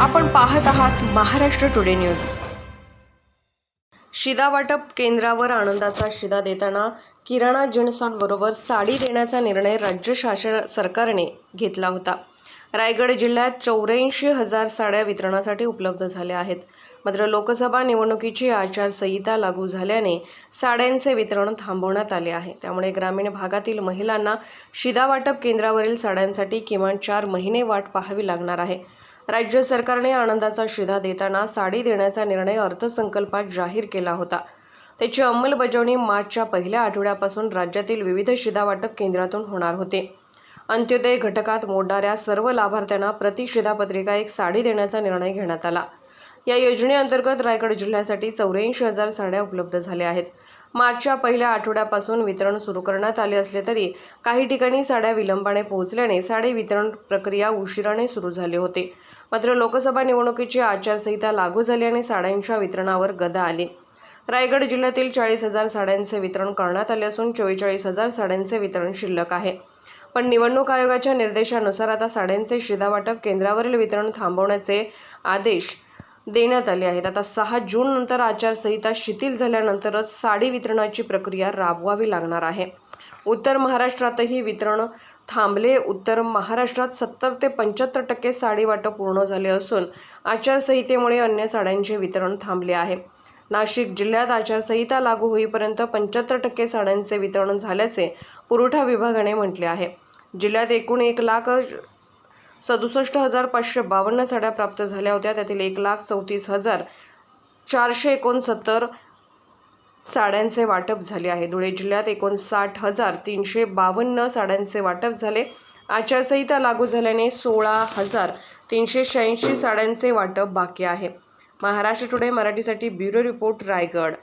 आपण पाहत आहात महाराष्ट्र टुडे न्यूज शिदा वाटप केंद्रावर आनंदाचा शिदा देताना किराणा जिणसांबरोबर साडी देण्याचा निर्णय राज्य शासन सरकारने घेतला होता. रायगड जिल्ह्यात चौऱ्याऐंशी हजार साड्या वितरणासाठी उपलब्ध झाल्या आहेत. मात्र लोकसभा निवडणुकीची आचारसंहिता लागू झाल्याने साड्यांचे वितरण थांबवण्यात आले आहे. त्यामुळे ग्रामीण भागातील महिलांना शिदा वाटप केंद्रावरील साड्यांसाठी किमान चार महिने वाट पाहावी लागणार आहे. राज्य सरकारने आनंदाचा शिधा देताना साडी देण्याचा निर्णय अर्थसंकल्पात जाहीर केला होता. त्याची अंमलबजावणी मार्चच्या पहिल्या आठवड्यापासून राज्यातील विविध शिधा वाटप केंद्रातून होणार होते. अंत्योदय घटकात मोडणाऱ्या सर्व लाभार्थ्यांना प्रति शिधापत्रिका एक साडी देण्याचा निर्णय घेण्यात आला. या योजनेअंतर्गत रायगड जिल्ह्यासाठी चौऱ्याऐंशी हजार साड्या उपलब्ध झाल्या आहेत. मार्चच्या पहिल्या आठवड्यापासून वितरण सुरू करण्यात आले असले तरी काही ठिकाणी साड्या विलंबाने पोहोचल्याने साडी वितरण प्रक्रिया उशिराने सुरू झाली होती. मात्र लोकसभा निवडणुकीची आचारसंहिता लागू झाली आणि साड्यांच्या वितरणावर गदा आली. रायगड जिल्ह्यातील चाळीस हजार साड्यांचे वितरण करण्यात आले असून चव्वेचाळीस हजार साड्यांचे वितरण शिल्लक आहे. पण निवडणूक आयोगाच्या निर्देशानुसार आता साड्यांचे शिधावाटप केंद्रावरील वितरण थांबवण्याचे आदेश देण्यात आले आहेत. आता सहा जूननंतर आचारसंहिता शिथिल झाल्यानंतरच साडी वितरणाची प्रक्रिया राबवावी लागणार आहे. उत्तर महाराष्ट्रातही वितरण थांबले. उत्तर महाराष्ट्रात सत्तर ते पंच्याहत्तर टक्के साडी वाटप पूर्ण झाले असून आचारसंहितेमुळे अन्य साड्यांचे वितरण थांबले आहे. नाशिक जिल्ह्यात आचारसंहिता लागू होईपर्यंत पंच्याहत्तर टक्के साड्यांचे वितरण झाल्याचे पुरवठा विभागाने म्हटले आहे. जिल्ह्यात एकूण एक लाख सदुसष्ट हजार पाचशे बावन्न साड्या प्राप्त झाल्या होत्या. त्यातील एक लाख चौतीस हजार चारशे एकोणसत्तर साड्यांचे वाटप झाले आहे. धुळे जिल्ह्यात एकोणसाठ हजार तीनशे बावन्न साड्यांचे वाटप झाले. आचारसंहिता लागू झाल्याने सोळा हजार तीनशे शहाऐंशी साड्यांचे वाटप बाकी आहे. महाराष्ट्र टुडे मराठीसाठी ब्युरो रिपोर्ट रायगड.